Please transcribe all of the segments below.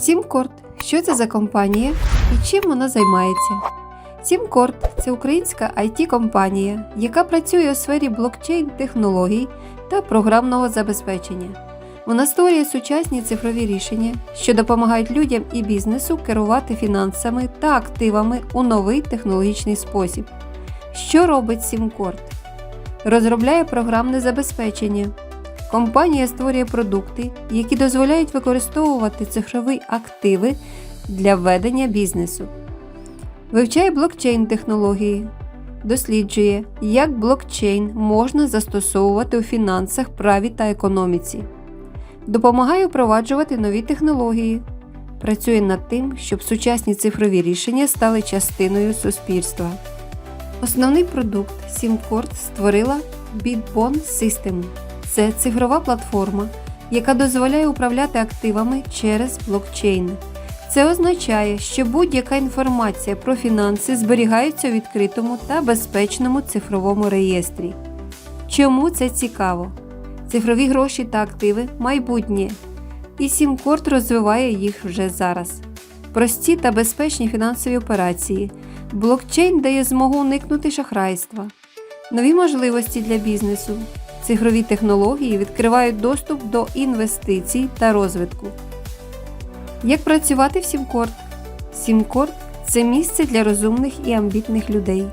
Сімкорд. Що це за компанія і чим вона займається? Сімкорд це українська it компанія яка працює у сфері блокчейн-технологій та програмного забезпечення. Вона створює сучасні цифрові рішення, що допомагають людям і бізнесу керувати фінансами та активами у новий технологічний спосіб. Що робить Сімкорд? Розробляє програмне забезпечення. Компанія створює продукти, які дозволяють використовувати цифрові активи для ведення бізнесу. Вивчає блокчейн-технології, досліджує, як блокчейн можна застосовувати у фінансах, праві та економіці. Допомагає впроваджувати нові технології. Працює над тим, щоб сучасні цифрові рішення стали частиною суспільства. Основний продукт SimCord створила Bitbon System. Це цифрова платформа, яка дозволяє управляти активами через блокчейн. Це означає, що будь-яка інформація про фінанси зберігається у відкритому та безпечному цифровому реєстрі. Чому це цікаво? Цифрові гроші та активи майбутнє, і Сімкорд розвиває їх вже зараз. Прості та безпечні фінансові операції. Блокчейн дає змогу уникнути шахрайства, нові можливості для бізнесу. Цифрові технології відкривають доступ до інвестицій та розвитку. Як працювати в Сімкорд? Сімкорд це місце для розумних і амбітних людей.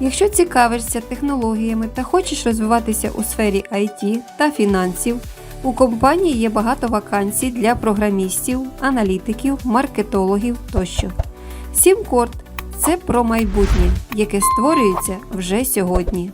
Якщо цікавишся технологіями та хочеш розвиватися у сфері IT та фінансів, у компанії є багато вакансій для програмістів, аналітиків, маркетологів тощо. Сімкорд це про майбутнє, яке створюється вже сьогодні.